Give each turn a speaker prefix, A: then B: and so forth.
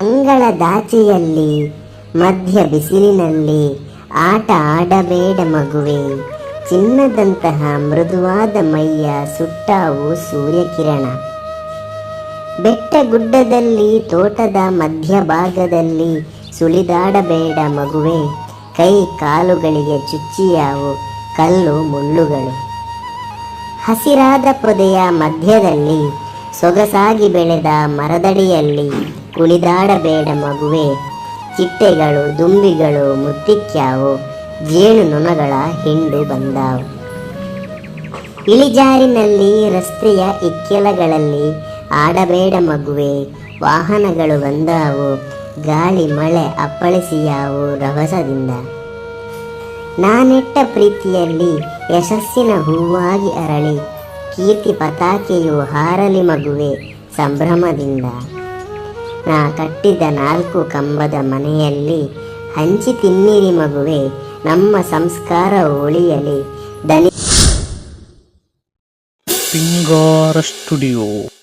A: ಅಂಗಳದಾಚೆಯಲ್ಲಿ ಮಧ್ಯ ಬಿಸಿಲಿನಲ್ಲಿ ಆಟ ಆಡಬೇಡ ಮಗುವೆ. ಚಿನ್ನದಂತಹ ಮೃದುವಾದ ಮೈಯ ಸುಟ್ಟಾವು ಸೂರ್ಯಕಿರಣ. ಬೆಟ್ಟ ಗುಡ್ಡದಲ್ಲಿ ತೋಟದ ಮಧ್ಯಭಾಗದಲ್ಲಿ ಸುಳಿದಾಡಬೇಡ ಮಗುವೆ. ಕೈ ಕಾಲುಗಳಿಗೆ ಚುಚ್ಚಿಯಾವು ಕಲ್ಲು ಮುಳ್ಳುಗಳು. ಹಸಿರಾದ ಪೊದೆಯ ಮಧ್ಯದಲ್ಲಿ ಸೊಗಸಾಗಿ ಬೆಳೆದ ಮರದಡಿಯಲ್ಲಿ ಕುಳಿದಾಡಬೇಡ ಮಗುವೆ. ಚಿಟ್ಟೆಗಳು, ದುಂಬಿಗಳು, ಮುತ್ತಿಕ್ಯಾವು, ಜೇನು ನೊಣಗಳ ಹಿಂಡು ಬಂದಾವು. ಇಳಿಜಾರಿನಲ್ಲಿ ರಸ್ತೆಯ ಇಕ್ಕೆಲಗಳಲ್ಲಿ ಆಡಬೇಡ ಮಗುವೆ. ವಾಹನಗಳು ಬಂದಾವು. ಗಾಳಿ, ಮಳೆ ಅಪ್ಪಳಿಸಿಯಾವು ರಭಸದಿಂದ. ನಾನೆಟ್ಟ ಪ್ರೀತಿಯಲ್ಲಿ ಯಶಸ್ಸಿನ ಹೂವಾಗಿ ಅರಳಿ, ಕೀರ್ತಿ ಪತಾಕೆಯು ಹಾರಲಿ ಮಗುವೆ ಸಂಭ್ರಮದಿಂದ. ಕಟ್ಟಿದ ನಾಲ್ಕು ಕಂಬದ ಮನೆಯಲ್ಲಿ ಹಂಚಿ ತಿನ್ನಿರಿ ಮಗುವೆ ನಮ್ಮ ಸಂಸ್ಕಾರ ಉಳಿಯಲಿ. ದನಿ
B: ಸ್ಟುಡಿಯೋ.